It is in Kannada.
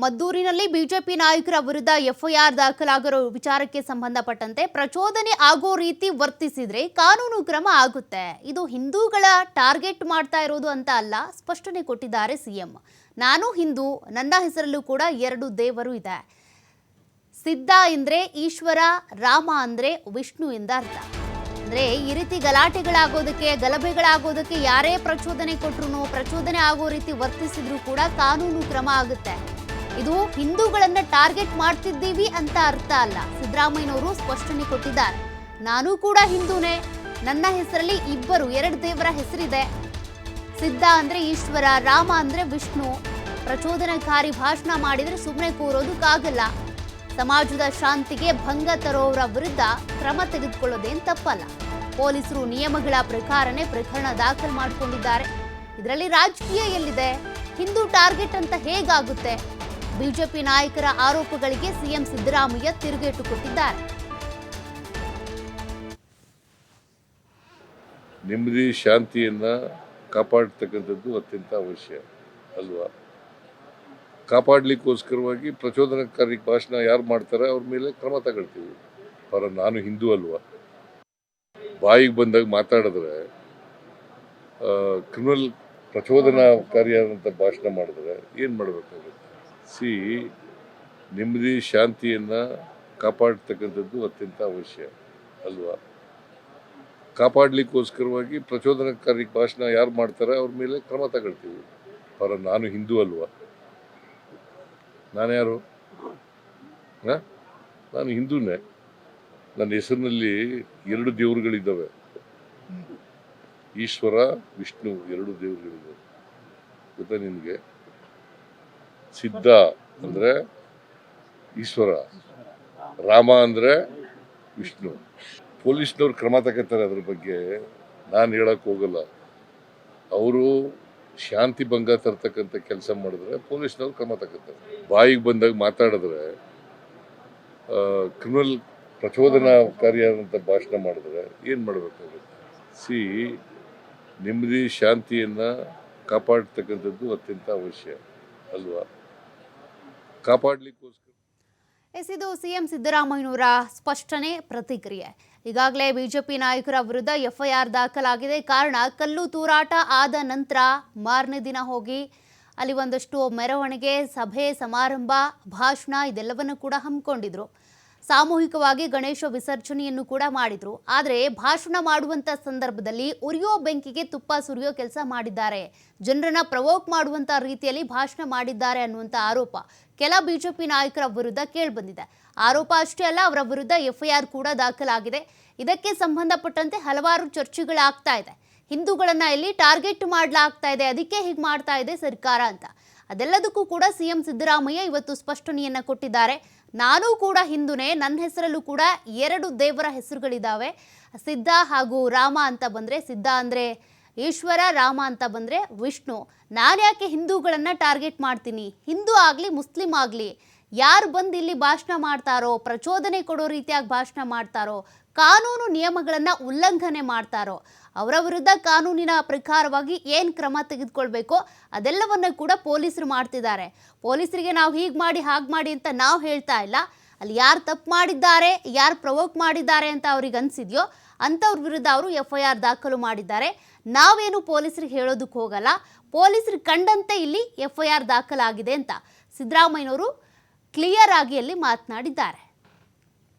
ಮದ್ದೂರಿನಲ್ಲಿ ಬಿಜೆಪಿ ನಾಯಕರ ವಿರುದ್ಧ ಎಫ್ಐಆರ್ ದಾಖಲಾಗಿರೋ ವಿಚಾರಕ್ಕೆ ಸಂಬಂಧಪಟ್ಟಂತೆ ಪ್ರಚೋದನೆ ಆಗೋ ರೀತಿ ವರ್ತಿಸಿದ್ರೆ ಕಾನೂನು ಕ್ರಮ ಆಗುತ್ತೆ. ಇದು ಹಿಂದೂಗಳ ಟಾರ್ಗೆಟ್ ಮಾಡ್ತಾ ಇರೋದು ಅಂತ ಅಲ್ಲ, ಸ್ಪಷ್ಟನೆ ಕೊಟ್ಟಿದ್ದಾರೆ ಸಿಎಂ. ನಾನು ಹಿಂದೂ, ನನ್ನ ಹೆಸರಲ್ಲೂ ಕೂಡ ಎರಡು ದೇವರು ಇದೆ. ಸಿದ್ಧ ಎಂದ್ರೆ ಈಶ್ವರ, ರಾಮ ಅಂದ್ರೆ ವಿಷ್ಣು ಎಂದ ಅರ್ಥ. ಅಂದ್ರೆ ಈ ರೀತಿ ಗಲಾಟೆಗಳಾಗೋದಕ್ಕೆ, ಗಲಭೆಗಳಾಗೋದಕ್ಕೆ ಯಾರೇ ಪ್ರಚೋದನೆ ಕೊಟ್ರು ಪ್ರಚೋದನೆ ಆಗೋ ರೀತಿ ವರ್ತಿಸಿದ್ರು ಕೂಡ ಕಾನೂನು ಕ್ರಮ ಆಗುತ್ತೆ. ಇದು ಹಿಂದೂಗಳನ್ನ ಟಾರ್ಗೆಟ್ ಮಾಡ್ತಿದ್ದೀವಿ ಅಂತ ಅರ್ಥ ಅಲ್ಲ. ಸಿದ್ದರಾಮಯ್ಯನವರು ಸ್ಪಷ್ಟನೆ ಕೊಟ್ಟಿದ್ದಾರೆ. ನಾನು ಕೂಡ ಹಿಂದೂನೇ. ನನ್ನ ಹೆಸರಲ್ಲಿ ಇಬ್ಬರು, ಎರಡು ದೇವರ ಹೆಸರಿದೆ. ಸಿದ್ಧ ಅಂದ್ರೆ ಈಶ್ವರ, ರಾಮ ಅಂದ್ರೆ ವಿಷ್ಣು. ಪ್ರಚೋದನಕಾರಿ ಭಾಷಣ ಮಾಡಿದ್ರೆ ಸುಮ್ಮನೆ ಕೂರೋದಕ್ಕಾಗಲ್ಲ ಸಮಾಜದ ಶಾಂತಿಗೆ ಭಂಗ ತರೋರ ವಿರುದ್ಧ ಕ್ರಮ ತೆಗೆದುಕೊಳ್ಳೋದೇನ್ ತಪ್ಪಲ್ಲ. ಪೊಲೀಸರು ನಿಯಮಗಳ ಪ್ರಕಾರನೇ ಪ್ರಕರಣ ದಾಖಲು ಮಾಡಿಕೊಂಡಿದ್ದಾರೆ. ಇದರಲ್ಲಿ ರಾಜಕೀಯ ಎಲ್ಲಿದೆ? ಹಿಂದೂ ಟಾರ್ಗೆಟ್ ಅಂತ ಹೇಗಾಗುತ್ತೆ? ಬಿಜೆಪಿ ನಾಯಕರ ಆರೋಪಗಳಿಗೆ ಸಿಎಂ ಸಿದ್ದರಾಮಯ್ಯ ತಿರುಗೇಟು ಕೊಟ್ಟಿದ್ದಾರೆ. ನೆಮ್ಮದಿ, ಶಾಂತಿಯನ್ನು ಕಾಪಾಡ್ತಕ್ಕಂಥದ್ದು ಅತ್ಯಂತ ಅವಶ್ಯ, ಅಲ್ವಾ? ಕಾಪಾಡಲಿಕ್ಕೋಸ್ಕರವಾಗಿ ಪ್ರಚೋದನಕಾರಿ ಭಾಷಣ ಯಾರು ಮಾಡ್ತಾರೆ ಅವ್ರ ಮೇಲೆ ಕ್ರಮ ತಗೊಳ್ತೀವಿ. ಅವರ ನಾನು ಹಿಂದೂ ಅಲ್ವಾ? ಬಾಯಿಗೆ ಬಂದಾಗ ಮಾತಾಡಿದ್ರೆ ಕ್ರಿಮಿನಲ್ ಪ್ರಚೋದನಾಕಾರಿಯಾದಂಥ ಭಾಷಣ ಮಾಡಿದ್ರೆ ಏನು ಮಾಡಬೇಕಾಗುತ್ತೆ? ಸಿ ನೆಮ್ಮದಿ, ಶಾಂತಿಯನ್ನು ಕಾಪಾಡ್ತಕ್ಕಂಥದ್ದು ಅತ್ಯಂತ ಅವಶ್ಯ ಅಲ್ವಾ? ಕಾಪಾಡಲಿಕ್ಕೋಸ್ಕರವಾಗಿ ಪ್ರಚೋದನಕಾರಿ ಭಾಷಣ ಯಾರು ಮಾಡ್ತಾರೆ ಅವ್ರ ಮೇಲೆ ಕ್ರಮ ತಗೊಳ್ತೀವಿ. ಪರ ನಾನು ಹಿಂದೂ ಅಲ್ವಾ? ನಾನ್ಯಾರು? ನಾನು ಹಿಂದೂನೇ. ನನ್ನ ಹೆಸರಿನಲ್ಲಿ ಎರಡು ದೇವರುಗಳಿದ್ದಾವೆ. ಈಶ್ವರ, ವಿಷ್ಣು ಎರಡು ದೇವರುಗಳಿದ್ದಾವೆ. ಗೊತ್ತಾ ನಿನಗೆ? ಸಿದ್ಧ ಅಂದರೆ ಈಶ್ವರ, ರಾಮ ಅಂದರೆ ವಿಷ್ಣು. ಪೊಲೀಸ್ನವ್ರು ಕ್ರಮ ತಗೋತಾರೆ ಅದ್ರ ಬಗ್ಗೆ ನಾನು ಹೇಳಕ್ಕೆ ಹೋಗಲ್ಲ. ಅವರು ಶಾಂತಿ ಭಂಗ ತರ್ತಕ್ಕಂಥ ಕೆಲಸ ಮಾಡಿದ್ರೆ ಪೊಲೀಸ್ನವ್ರು ಕ್ರಮ ತಗೋತಾರೆ ಬಾಯಿಗೆ ಬಂದಾಗ ಮಾತಾಡಿದ್ರೆ ಕ್ರಿಮಿನಲ್ ಪ್ರಚೋದನಾಕಾರಿಯಾದಂಥ ಭಾಷಣ ಮಾಡಿದ್ರೆ ಏನು ಮಾಡಬೇಕು ಸಿ, ನೆಮ್ಮದಿ, ಶಾಂತಿಯನ್ನು ಕಾಪಾಡ್ತಕ್ಕಂಥದ್ದು ಅತ್ಯಂತ ಅವಶ್ಯ, ಅಲ್ವಾ? ಕಾಪಾಡಲಿಕ್ಕೋಸ್ಕರ. ಎಸ್, ಇದು ಸಿಎಂ ಸಿದ್ದರಾಮಯ್ಯನವರ ಸ್ಪಷ್ಟನೆ ಪ್ರತಿಕ್ರಿಯೆ. ಈಗಾಗಲೇ ಬಿಜೆಪಿ ನಾಯಕರ ವಿರುದ್ಧ ಎಫ್ಐಆರ್ ದಾಖಲಾಗಿದೆ. ಕಾರಣ, ಕಲ್ಲು ತೂರಾಟ ಆದ ನಂತರ ಮಾರನೇ ದಿನ ಹೋಗಿ ಅಲ್ಲಿ ಒಂದಷ್ಟು ಮೆರವಣಿಗೆ, ಸಭೆ, ಸಮಾರಂಭ, ಭಾಷಣ, ಇದೆಲ್ಲವನ್ನು ಕೂಡ ಹಮ್ಮಿಕೊಂಡಿದ್ರು. ಸಾಮೂಹಿಕವಾಗಿ ಗಣೇಶ ವಿಸರ್ಜನೆಯನ್ನು ಕೂಡ ಮಾಡಿದ್ರು. ಆದರೆ ಭಾಷಣ ಮಾಡುವಂತ ಸಂದರ್ಭದಲ್ಲಿ ಉರಿಯೋ ಬೆಂಕಿಗೆ ತುಪ್ಪ ಸುರಿಯೋ ಕೆಲಸ ಮಾಡಿದ್ದಾರೆ. ಜನರನ್ನ ಪ್ರವೋಕ್ ಮಾಡುವಂತ ರೀತಿಯಲ್ಲಿ ಭಾಷಣ ಮಾಡಿದ್ದಾರೆ ಅನ್ನುವಂಥ ಆರೋಪ ಕೆಲ ಬಿಜೆಪಿ ನಾಯಕರ ವಿರುದ್ಧ ಕೇಳಿಬಂದಿದೆ. ಆರೋಪ ಅಷ್ಟೇ ಅಲ್ಲ, ಅವರ ವಿರುದ್ಧ ಎಫ್ಐಆರ್ ಕೂಡ ದಾಖಲಾಗಿದೆ. ಇದಕ್ಕೆ ಸಂಬಂಧಪಟ್ಟಂತೆ ಹಲವಾರು ಚರ್ಚೆಗಳಾಗ್ತಾ ಇದೆ. ಹಿಂದೂಗಳನ್ನ ಇಲ್ಲಿ ಟಾರ್ಗೆಟ್ ಮಾಡಲಾಗ್ತಾ ಇದೆ, ಅದಕ್ಕೆ ಹೀಗೆ ಮಾಡ್ತಾ ಇದೆ ಸರ್ಕಾರ ಅಂತ. ಅದೆಲ್ಲದಕ್ಕೂ ಕೂಡ ಸಿಎಂ ಸಿದ್ದರಾಮಯ್ಯ ಇವತ್ತು ಸ್ಪಷ್ಟನೆಯನ್ನ ಕೊಟ್ಟಿದ್ದಾರೆ. ನಾನು ಕೂಡ ಹಿಂದೂನೇ ನನ್ನ ಹೆಸರಲ್ಲೂ ಕೂಡ ಎರಡು ದೇವರ ಹೆಸರುಗಳಿದ್ದಾವೆ ಸಿದ್ಧ ಹಾಗೂ ರಾಮ ಅಂತ ಬಂದರೆ ಸಿದ್ಧ ಅಂದರೆ ಈಶ್ವರ, ರಾಮ ಅಂತ ಬಂದರೆ ವಿಷ್ಣು. ನಾನು ಯಾಕೆ ಹಿಂದೂಗಳನ್ನು ಟಾರ್ಗೆಟ್ ಮಾಡ್ತೀನಿ? ಹಿಂದೂ ಆಗಲಿ, ಮುಸ್ಲಿಂ ಆಗಲಿ ಯಾರು ಬಂದು ಇಲ್ಲಿ ಭಾಷಣ ಮಾಡ್ತಾರೋ, ಪ್ರಚೋದನೆ ಕೊಡೋ ರೀತಿಯಾಗಿ ಭಾಷಣ ಮಾಡ್ತಾರೋ, ಕಾನೂನು ನಿಯಮಗಳನ್ನು ಉಲ್ಲಂಘನೆ ಮಾಡ್ತಾರೋ, ಅವರ ವಿರುದ್ಧ ಕಾನೂನಿನ ಪ್ರಕಾರವಾಗಿ ಏನು ಕ್ರಮ ತೆಗೆದುಕೊಳ್ಬೇಕೋ ಅದೆಲ್ಲವನ್ನು ಕೂಡ ಪೊಲೀಸರು ಮಾಡ್ತಿದ್ದಾರೆ. ಪೊಲೀಸರಿಗೆ ನಾವು ಹೀಗೆ ಮಾಡಿ, ಹಾಗೆ ಮಾಡಿ ಅಂತ ನಾವು ಹೇಳ್ತಾ ಇಲ್ಲ. ಅಲ್ಲಿ ಯಾರು ತಪ್ಪು ಮಾಡಿದ್ದಾರೆ, ಯಾರು ಪ್ರವೋಕ್ ಮಾಡಿದ್ದಾರೆ ಅಂತ ಅವ್ರಿಗೆ ಅನಿಸಿದೆಯೋ ಅಂಥವ್ರ ವಿರುದ್ಧ ಅವರು ಎಫ್ ಐ ಆರ್ ದಾಖಲು ಮಾಡಿದ್ದಾರೆ. ನಾವೇನು ಪೊಲೀಸರಿಗೆ ಹೇಳೋದಕ್ಕೆ ಹೋಗಲ್ಲ. ಪೊಲೀಸರು ಕಂಡಂತೆ ಇಲ್ಲಿ ಎಫ್ ಐ ಆರ್ ದಾಖಲಾಗಿದೆ ಅಂತ. ಸಿದ್ದರಾಮಯ್ಯನವರು ಕ್ಲಿಯರ್ ಆಗಿ ಅಲ್ಲಿ ಮಾತನಾಡಿದ್ದಾರೆ.